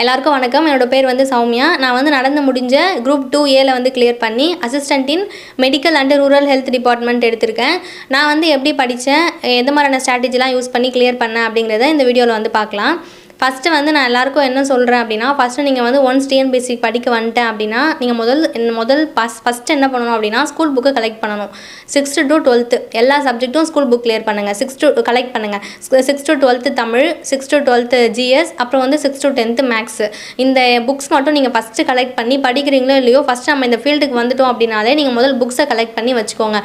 எல்லாருக்கும் வணக்கம். என்னோட பேர் வந்து சௌமியா. நான் வந்து நடந்து முடிஞ்ச குரூப் டூ ஏல வந்து கிளியர் பண்ணி assistant in medical and rural health department எடுத்திருக்கேன். நான் வந்து எப்படி படித்தேன் எந்த மாதிரியான ஸ்ட்ராட்டஜிலாம் யூஸ் பண்ணி கிளியர் பண்ணேன் அப்படிங்கிறத இந்த வீடியோவில் வந்து பார்க்கலாம். ஃபஸ்ட்டு வந்து நான் எல்லாருக்கும் என்ன சொல்கிறேன் அப்படின்னா ஃபஸ்ட்டு நீங்கள் வந்து ஒன்ஸ் டிஎன்பிசி படிக்க வந்துட்டேன் அப்படின்னா நீங்கள் முதல் முதல் பஸ் ஃபஸ்ட்டு என்ன பண்ணணும் அப்படின்னா ஸ்கூல் புக்கு கலெக்ட் பண்ணணும். சிக்ஸ்த்து டு டுவெல்த்து எல்லா சப்ஜெக்ட்டும் ஸ்கூல் புக் கிளியர் பண்ணுங்கள் சிக்ஸ் டு கலெக்ட் பண்ணுங்கள் six to twelfth Tamil six to twelfth GS அப்புறம் வந்து சிக்ஸ் டு டென்த்து மேக்ஸ் இந்த புக்ஸ் மட்டும் நீங்கள் ஃபஸ்ட்டு கலெக்ட் பண்ணி படிக்கிறீங்களோ இல்லையோ ஃபஸ்ட் நம்ம இந்த ஃபீல்டுக்கு வந்துட்டோம் அப்படின்னாலே நீங்கள் முதல் புக்ஸை கலெக்ட் பண்ணி வச்சுக்கோங்க.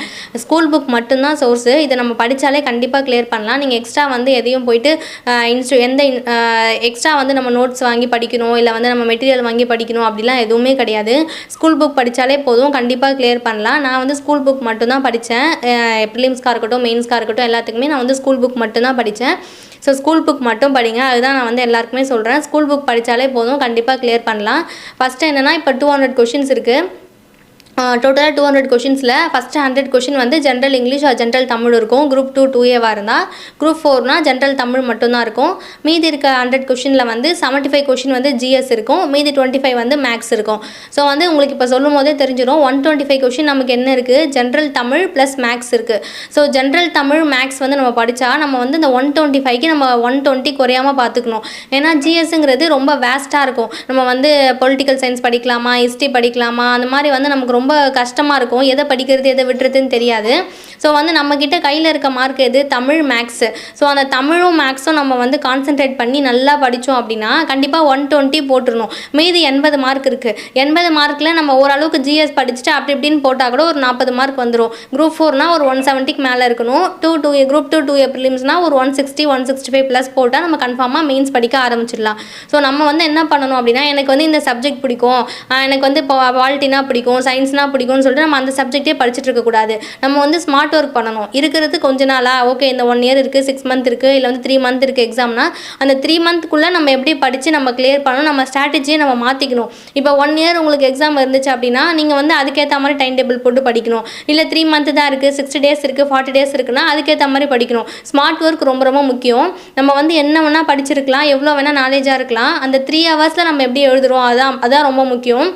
ஸ்கூல் புக் மட்டும்தான் சோர்ஸு இதை நம்ம படித்தாலே கண்டிப்பாக கிளியர் பண்ணலாம். நீங்கள் எக்ஸ்ட்ரா வந்து எதையும் போயிட்டு இன்ஸ்டு எந்த எக்ஸ்ட்ரா வந்து நம்ம நோட்ஸ் வாங்கி படிக்கணும் இல்லை வந்து நம்ம மெட்டீரியல் வாங்கி படிக்கணும் அப்படிலாம் எதுவுமே கிடையாது. ஸ்கூல் புக் படித்தாலே போதும். கண்டிப்பாக கிளியர் பண்ணலாம். நான் வந்து ஸ்கூல் புக் மட்டும்தான் படித்தேன் ப்ரிலிம்ஸ்க்காக இருக்கட்டும் மெயின்ஸ்க்காக இருக்கட்டும் எல்லாத்துக்குமே நான் வந்து ஸ்கூல் புக் மட்டும்தான் படித்தேன் ஸோ ஸ்கூல் புக் மட்டும் படிங்க. அதுதான் நான் வந்து எல்லாருக்குமே சொல்கிறேன் ஸ்கூல் புக் படித்தாலே போதும். கண்டிப்பாக கிளியர் பண்ணலாம். ஃபஸ்ட்டு என்னென்னா இப்போ டூ ஹண்ட்ரட் கொஷின்ஸ் இருக்குது டோட்டலாக டூ ஹண்ட்ரட் கொஷின்ஸில் ஃபஸ்ட்டு ஹண்ட்ரட் கொஷின் வந்து general English or general Tamil இருக்கும். குரூப் டூ டூ ஏவாக இருந்தால் குரூப் ஃபோர்னா ஜென்ரல் தமிழ் மட்டும்தான் இருக்கும். மீதி இருக்க ஹண்ட்ரட் கொஷினில் வந்து செவன்ட்டி ஃபைவ் கொஷின் வந்து ஜிஎஸ் இருக்கும். மீதி டுவெண்ட்டி ஃபைவ் வந்து மேக்ஸ் இருக்கும். ஸோ வந்து உங்களுக்கு இப்போ சொல்லும் போதே தெரிஞ்சிடும் ஒன் டுவெண்ட்டி ஃபைவ் கொஷின் நமக்கு என்ன இருக்குது ஜென்ரல் தமிழ் ப்ளஸ் மேக்ஸ் இருக்குது ஸோ ஜென்ரல் தமிழ் மேக்ஸ் வந்து நம்ம படித்தா நம்ம வந்து இந்த ஒன் டுவெண்ட்டி ஃபைவ்க்கு நம்ம ஒன் டுவெண்ட்டி குறையாமல் பார்த்துக்கணும் ஏன்னா ஜிஎஸ்ங்கிறது ரொம்ப வேஸ்ட்டாக இருக்கும். நம்ம வந்து பொலிட்டிக்கல் சயின்ஸ் படிக்கலாமா ஹிஸ்ட்ரி படிக்கலாமா அந்த மாதிரி வந்து நமக்கு ரொம்ப ரொம்ப கஷ்டமாக இருக்கும். எதை படிக்கிறது எதை விட்டுறதுன்னு தெரியாது. ஸோ வந்து நம்மக்கிட்ட கையில் இருக்க மார்க் எது? தமிழ் மேக்ஸு ஸோ அந்த தமிழும் மேக்ஸும் நம்ம வந்து கான்சென்ட்ரேட் பண்ணி நல்லா படித்தோம் அப்படின்னா கண்டிப்பாக ஒன் டுவெண்ட்டி போட்டுருணும் மீதி எண்பது மார்க் இருக்குது எண்பது மார்க்கில் நம்ம ஓரளவுக்கு ஜிஎஸ் படிச்சுட்டு அப்படி இப்படின்னு போட்டால் கூட ஒரு நாற்பது மார்க் வந்துடும் குரூப் ஃபோர்னால் ஒரு ஒன் செவன்ட்டிக்கு மேலே இருக்கணும். Two two group two two எப்ரிலிம்ஸ்னால் ப்ரிலிம்ஸ்னால் ஒரு one sixty one sixty five plus போட்டால் நம்ம கன்ஃபார்மாக மெயின்ஸ் படிக்க ஆரம்பிச்சிடலாம். ஸோ நம்ம வந்து என்ன பண்ணணும் அப்படின்னா எனக்கு வந்து இந்த சப்ஜெக்ட் பிடிக்கும். எனக்கு வந்து இப்போ பாலிட்டினா பிடிக்கும். சயின்ஸ் சயின்ஸ்னால் பிடிக்கும்னு சொல்லிட்டு நம்ம அந்த சப்ஜெக்டே படிச்சுட்டு இருக்கக்கூடாது நம்ம வந்து ஸ்மார்ட் ஒர்க் பண்ணணும். இருக்கிறது கொஞ்ச நாளா ஓகே இந்த ஒன் இயர் இருக்குது சிக்ஸ் மந்த் இருக்குது இல்லை வந்து த்ரீ மந்த் இருக்குது எக்ஸாம்னா அந்த த்ரீ மந்த்க்குள்ளே நம்ம எப்படி படித்து நம்ம கிளியர் பண்ணணும் நம்ம ஸ்ட்ராட்டஜியை நம்ம மாற்றிக்கணும் இப்போ ஒன் இயர் உங்களுக்கு எக்ஸாம் இருந்துச்சு அப்படின்னா நீங்கள் வந்து அதுக்கேற்ற மாதிரி டைம் டேபிள் போட்டு படிக்கணும். இல்லை த்ரீ மந்த்து தான் இருக்குது சிக்ஸ்டி டேஸ் இருக்குது ஃபார்ட்டி டேஸ் இருக்குன்னா அதுக்கேற்ற மாதிரி படிக்கணும். ஸ்மார்ட் ஒர்க் ரொம்ப ரொம்ப முக்கியம். நம்ம வந்து என்ன வேணால் படிச்சிருக்கலாம் எவ்வளோ வேணால் நாலேஜாக இருக்கலாம். அந்த த்ரீ ஹவர்ஸில் நம்ம எப்படி எழுதுறோம் அதான் அதான் ரொம்ப முக்கியம்.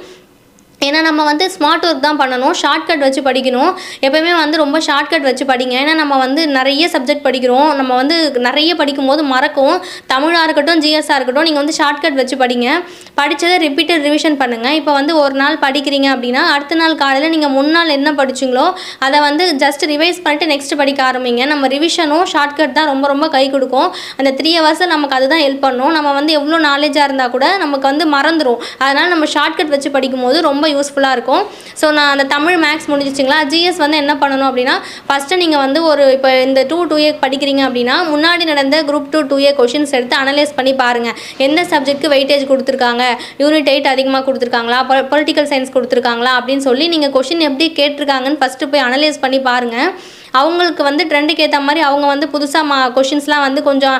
ஏன்னா நம்ம வந்து ஸ்மார்ட் ஒர்க் தான் பண்ணணும். ஷார்ட்கட் வச்சு படிக்கணும். எப்போயுமே வந்து ரொம்ப ஷார்ட்கட் வச்சு படிங்க. ஏன்னா நம்ம வந்து நிறைய சப்ஜெக்ட் படிக்கிறோம். நம்ம வந்து நிறைய படிக்கும்போது மறக்கும். தமிழாக இருக்கட்டும் ஜிஎஸ்ஸாக இருக்கட்டும் நீங்கள் வந்து ஷார்ட்கட் வச்சு படிங்க. படித்ததை ரிப்பீட்டட் ரிவிஷன் பண்ணுங்கள் இப்போ வந்து ஒரு நாள் படிக்கிறீங்க அப்படின்னா அடுத்த நாள் காலையில் நீங்கள் முன்னாள் என்ன படிச்சிங்களோ அதை வந்து ஜஸ்ட் ரிவைஸ் பண்ணிட்டு நெக்ஸ்ட் படிக்க ஆரம்பிங்க. நம்ம ரிவிஷனும் ஷார்ட்கட் தான் ரொம்ப ரொம்ப கை கொடுக்கும். அந்த த்ரீ ஹவர்ஸில் நமக்கு அதுதான் ஹெல்ப் பண்ணும். நம்ம வந்து எவ்வளோ நாலேஜாக இருந்தால் கூட நமக்கு வந்து மறந்துடும் அதனால் நம்ம ஷார்ட்கட் வச்சு படிக்கும்போது ரொம்ப யூஸ்ஃபுல்லாக இருக்கும். ஸோ நான் அந்த தமிழ் மேக்ஸ் முடிஞ்சிச்சிங்களா? ஜிஎஸ் வந்து என்ன பண்ணணும் அப்படின்னா ஃபஸ்ட்டு நீங்கள் வந்து ஒரு இப்போ இந்த டூ டூ ஏ படிக்கிறீங்க அப்படின்னா முன்னாடி நடந்த group two two A questions எடுத்து அனலைஸ் பண்ணி பாருங்கள் எந்த சப்ஜெக்ட்டுக்கு வெயிட்டேஜ் கொடுத்துருக்காங்க? யூனிட் எயிட் அதிகமாக கொடுத்துருக்காங்களா? பொலிட்டிக்கல் சயின்ஸ் கொடுத்துருக்காங்களா? அப்படின்னு சொல்லி நீங்கள் கொஷின் எப்படி கேட்டிருக்காங்கன்னு ஃபஸ்ட்டு போய் அனலைஸ் பண்ணி பாருங்கள் அவங்களுக்கு வந்து ட்ரெண்டுக்கு ஏற்ற மாதிரி அவங்க வந்து புதுசாக மா கொஷின்ஸ்லாம் வந்து கொஞ்சம்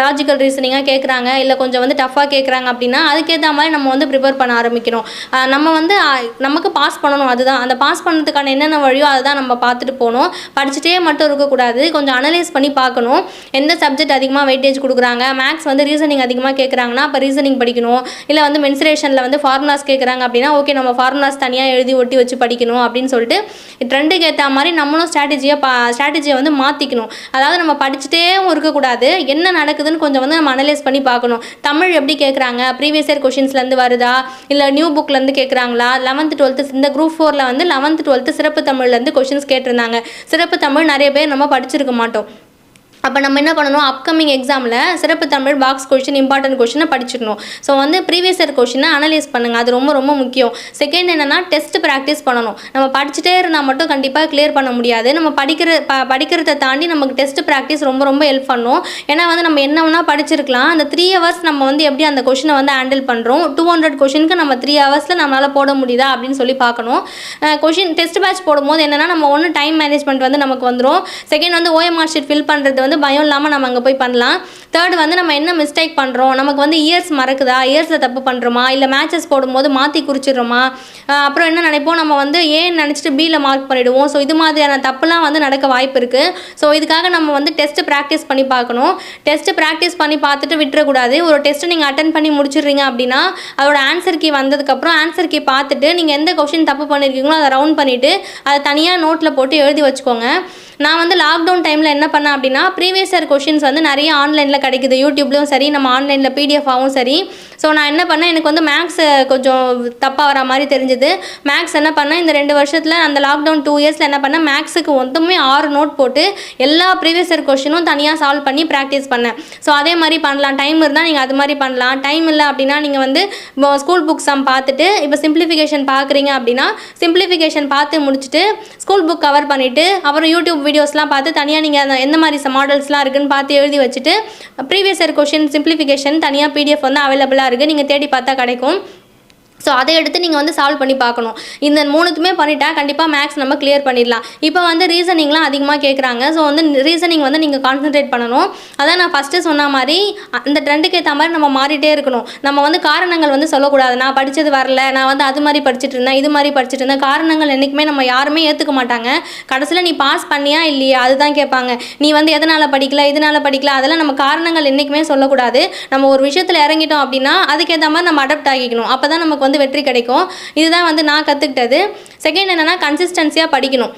லாஜிக்கல் ரீசனிங்காக கேட்குறாங்க இல்லை கொஞ்சம் வந்து டஃப்பாக கேட்குறாங்க அப்படின்னா அதுக்கேற்ற மாதிரி நம்ம வந்து ப்ரிப்பேர் பண்ண ஆரம்பிக்கணும் நம்ம வந்து நமக்கு பாஸ் பண்ணணும் அதுதான். அந்த பாஸ் பண்ணுறதுக்கான என்னென்ன வழியோ அதுதான் நம்ம பார்த்துட்டு போகணும். படிச்சுட்டே மட்டும் இருக்கக்கூடாது. கொஞ்சம் அனலைஸ் பண்ணி பார்க்கணும். எந்த சப்ஜெக்ட் அதிகமாக வெயிட்டேஜ் கொடுக்குறாங்க? மேக்ஸ் வந்து ரீசனிங் அதிகமாக கேட்குறாங்கன்னா அப்போ ரீசனிங் படிக்கணும். இல்லை வந்து மென்சுரேஷனில் வந்து ஃபார்முலாஸ் கேட்குறாங்க அப்படின்னா ஓகே நம்ம ஃபார்முலாஸ் தனியாக எழுதி ஒட்டி வச்சு படிக்கணும் அப்படின்னு சொல்லிட்டு ட்ரெண்டுக்கு ஏற்ற மாதிரி நம்மளும் ஸ்ட்ராட்டஜியை பா ஸ்ட்ராட்டஜியை வந்து மாற்றிக்கணும் அதாவது நம்ம படிச்சுட்டே இருக்கக்கூடாது. என்ன நடக்குதுன்னு கொஞ்சம் வந்து நம்ம அனலைஸ் பண்ணி பார்க்கணும். தமிழ் எப்படி கேட்குறாங்க ப்ரீவியஸ் இயர் கொஷின்ஸ்லேருந்து வருதா? இல்லை நியூ புக்லேருந்து கேட்குறாங்களா லெவன்த்து டுவெல்த்து இந்த குரூப் ஃபோரில் வந்து லெவன்த்து டுவெல்த்து சிறப்பு தமிழ்லேருந்து கொஷின்ஸ் கேட்டிருந்தாங்க. சிறப்பு தமிழ் நிறைய பேர் நம்ம படிச்சிருக்க மாட்டோம். அப்போ நம்ம என்ன பண்ணணும்? அப்கமிங் எக்ஸாமில் சிறப்பு தமிழ் பாக்ஸ் கொஷின் இம்பார்ட்டன்ட் கொஷினை படிச்சிடணும். ஸோ வந்து ப்ரீவியஸ் இயர் கொஷினை அனலைஸ் பண்ணுங்கள் அது ரொம்ப ரொம்ப முக்கியம். செகண்ட் என்னென்னா டெஸ்ட் ப்ராக்டிஸ் பண்ணணும். நம்ம படிச்சுட்டே இருந்தால் மட்டும் கண்டிப்பாக கிளியர் பண்ண முடியாது. நம்ம படிக்கிற ப படிக்கிறத தாண்டி நமக்கு டெஸ்ட் ப்ராக்டிஸ் ரொம்ப ரொம்ப ஹெல்ப் பண்ணும். ஏன்னா வந்து நம்ம என்ன வேணால் படிச்சிருக்கலாம். அந்த த்ரீ ஹவர்ஸ் நம்ம வந்து எப்படி அந்த கொஷினை வந்து ஹேண்டில் பண்ணுறோம் டூ ஹண்ட்ரட் கொஷினுக்கு நம்ம த்ரீ ஹவர்ஸில் நம்மளால் போட முடியுதா? அப்படின்னு சொல்லி பார்க்கணும். கொஷின் டெஸ்ட் பேட்ச் போடும்போது என்னென்னா நம்ம ஒன்று டைம் மேனேஜ்மெண்ட் வந்து நமக்கு வந்துடும் செகண்ட் வந்து ஓஎம்ஆர் ஷீட் ஃபில் பண்ணுறது வந்து வந்து பயம் இல்லாமல் நம்ம அங்கே போய் பண்ணலாம். தேர்ட் வந்து நம்ம என்ன மிஸ்டேக் பண்ணுறோம் நமக்கு வந்து இயர்ஸ் மறக்குதா? இயர்ஸில் தப்பு பண்ணுறோமா இல்லை மேட்சஸ் போடும்போது மாற்றி குறிச்சிடுறோமா? அப்புறம் என்ன நினைப்போம்? நம்ம வந்து ஏன் நினச்சிட்டு பியில் மார்க் பண்ணிவிடுவோம் ஸோ இது மாதிரியான தப்புலாம் வந்து நடக்க வாய்ப்பு இருக்குது ஸோ இதுக்காக நம்ம வந்து டெஸ்ட்டு ப்ராக்டிஸ் பண்ணி பார்க்கணும். டெஸ்ட்டு ப்ராக்டிஸ் பண்ணி பார்த்துட்டு விட்டுறக்கூடாது. ஒரு டெஸ்ட்டு நீங்கள் அட்டன் பண்ணி முடிச்சிடுறீங்க அப்படின்னா அதோட ஆன்சர் கீ வந்ததுக்கப்புறம் ஆன்சர் கீ பார்த்துட்டு நீங்கள் எந்த கொஷின் தப்பு பண்ணியிருக்கீங்களோ அதை ரவுண்ட் பண்ணிவிட்டு அதை தனியாக நோட்டில் போட்டு எழுதி வச்சுக்கோங்க. நான் வந்து லாக்டவுன் டைமில் என்ன பண்ணேன் அப்படின்னா ப்ரீவியஸ் இயர் கொஷின்ஸ் வந்து நிறைய ஆன்லைனில் கிடைக்குது. யூடியூப்லேயும் சரி நம்ம ஆன்லைனில் பிடிஎஃபாகவும் சரி ஸோ நான் என்ன பண்ணேன்? எனக்கு வந்து மேக்ஸ் கொஞ்சம் தப்பாக வர மாதிரி தெரிஞ்சுது. மேக்ஸ் என்ன பண்ணேன்? இந்த ரெண்டு வருஷத்தில் அந்த லாக்டவுன் டூ இயர்ஸில் என்ன பண்ணேன்? மேக்ஸுக்கு மொத்தமே ஆறு நோட் போட்டு எல்லா ப்ரீவியஸ் இயர் கொஷினும் தனியாக சால்வ் பண்ணி ப்ராக்டிஸ் பண்ணேன். ஸோ அதே மாதிரி பண்ணலாம். டைம் இருந்தால் நீங்கள் அது மாதிரி பண்ணலாம். டைம் இல்லை அப்படின்னா நீங்கள் வந்து ஸ்கூல் புக்ஸ் சம் பார்த்துட்டு இப்போ சிம்பிளிஃபிகேஷன் பார்க்குறீங்க அப்படின்னா சிம்பிளிஃபிகேஷன் பார்த்து முடிச்சுட்டு ஸ்கூல் புக் கவர் பண்ணிவிட்டு அப்புறம் யூடியூப் வீடியோஸ்லாம் பார்த்து தனியாக நீங்கள் அந்த எந்த மாதிரி மாடல்ஸ்லாம் இருக்குன்னு பார்த்து எழுதி வச்சுட்டு ப்ரீவியஸ் இயர் கொஷின் சிம்பிளிஃபிகேஷன் தனியாக பிடிஎஃப் வந்து அவைலபிளாக இருக்குது நீங்கள் தேடி பார்த்தா கிடைக்கும். ஸோ அதை எடுத்து நீங்கள் வந்து சால்வ் பண்ணி பார்க்கணும். இந்த மூணுத்துமே பண்ணிட்டா கண்டிப்பாக மேக்ஸ் நம்ம கிளியர் பண்ணிடலாம். இப்போ வந்து ரீசனிங்லாம் அதிகமாக கேட்குறாங்க ஸோ வந்து ரீசனிங் வந்து நீங்கள் கான்சென்ட்ரேட் பண்ணணும். அதான் நான் ஃபஸ்ட்டு சொன்ன மாதிரி அந்த ட்ரெண்டுக்கு ஏற்ற மாதிரி நம்ம மாறிட்டே இருக்கணும். நம்ம வந்து காரணங்கள் வந்து சொல்லக்கூடாது. நான் படித்தது வரல. நான் வந்து அது மாதிரி படிச்சுட்டு இருந்தேன் இது மாதிரி படிச்சுட்டு இருந்தேன். காரணங்கள் என்றைக்குமே நம்ம யாருமே ஏற்றுக்க மாட்டாங்க. கடைசியில் நீ பாஸ் பண்ணியா இல்லையா? அதுதான் கேட்பாங்க. நீ வந்து எதனால் படிக்கல இதனால் படிக்கல? அதெல்லாம் நம்ம காரணங்கள் என்றைக்குமே சொல்லக்கூடாது. நம்ம ஒரு விஷயத்தில் இறங்கிட்டோம் அப்படின்னா அதுக்கேற்ற மாதிரி நம்ம அடாப்ட் ஆகிக்கணும். அப்போ தான் நமக்கு வந்து வெற்றி கிடைக்கும். இதுதான் வந்து நான் கற்றுக்கிட்டது செகண்ட் என்னென்னா கன்சிஸ்டன்சியாக படிக்கணும்.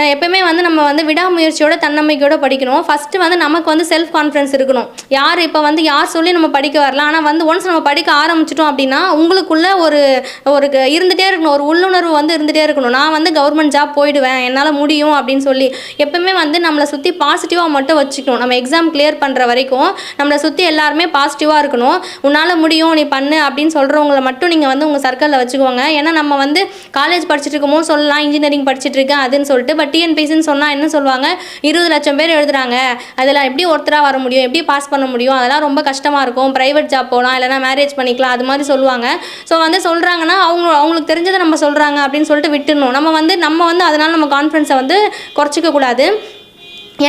எப்பயுமே வந்து நம்ம வந்து விடாமுயற்சியோட தன்னம்பிக்கையோட படிக்கணும். ஃபஸ்ட்டு வந்து நமக்கு வந்து செல்ஃப் கான்ஃபிடன்ஸ் இருக்கணும். யார் இப்போ வந்து யார் சொல்லி நம்ம படிக்க வரலாம் ஆனால் வந்து ஒன்ஸ் நம்ம படிக்க ஆரம்பிச்சிட்டோம் அப்படின்னா உங்களுக்குள்ள ஒரு ஒரு க- இருந்துகிட்டே இருக்கணும். ஒரு உள்ளுணர்வு வந்து இருந்துகிட்டே இருக்கணும். நான் வந்து கவர்மெண்ட் ஜாப் போயிடுவேன். என்னால் முடியும் அப்படின்னு சொல்லி. எப்பவுமே வந்து நம்மளை சுற்றி பாசிட்டிவாக மட்டும் வச்சுக்கணும். நம்ம எக்ஸாம் கிளியர் பண்ணுற வரைக்கும் நம்மளை சுற்றி எல்லாருமே பாசிட்டிவாக இருக்கணும். உன்னால் முடியும் நீ பண்ணு அப்படின்னு சொல்கிறவங்கள மட்டும் நீங்கள் வந்து உங்கள் சர்க்கிளில் வச்சுக்கோங்க. ஏன்னா நம்ம வந்து காலேஜ் படிச்சுட்டு இருக்கோமோ சொல்லலாம் இன்ஜினியரிங் படிச்சுட்டு இருக்கேன் அதுன்னு சொல்லிட்டு பட் டிஎன்பிசின்னு சொன்னால் என்ன சொல்லுவாங்க? இருபது லட்சம் பேர் எழுதுறாங்க. அதில் எப்படி ஒருத்தராக வர முடியும்? எப்படி பாஸ் பண்ண முடியும்? அதெல்லாம் ரொம்ப கஷ்டமாக இருக்கும். ப்ரைவேட் ஜாப் போகலாம் இல்லைனா மேரேஜ் பண்ணிக்கலாம் அது மாதிரி சொல்லுவாங்க. ஸோ வந்து சொல்கிறாங்கன்னா அவங்க அவங்களுக்கு தெரிஞ்சதை நம்ம சொல்கிறாங்க அப்படின்னு சொல்லிட்டு விட்டுடணும். நம்ம வந்து நம்ம வந்து அதனால் நம்ம கான்ஃபிடன்ஸை வந்து குறைச்சிக்க கூடாது.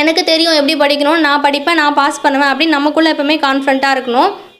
எனக்கு தெரியும் எப்படி படிக்கணும் நான் படிப்பேன் நான் பாஸ் பண்ணுவேன் அப்படின்னு நமக்குள்ளே எப்பவுமே கான்ஃபிடண்ட்டாக இருக்கணும்.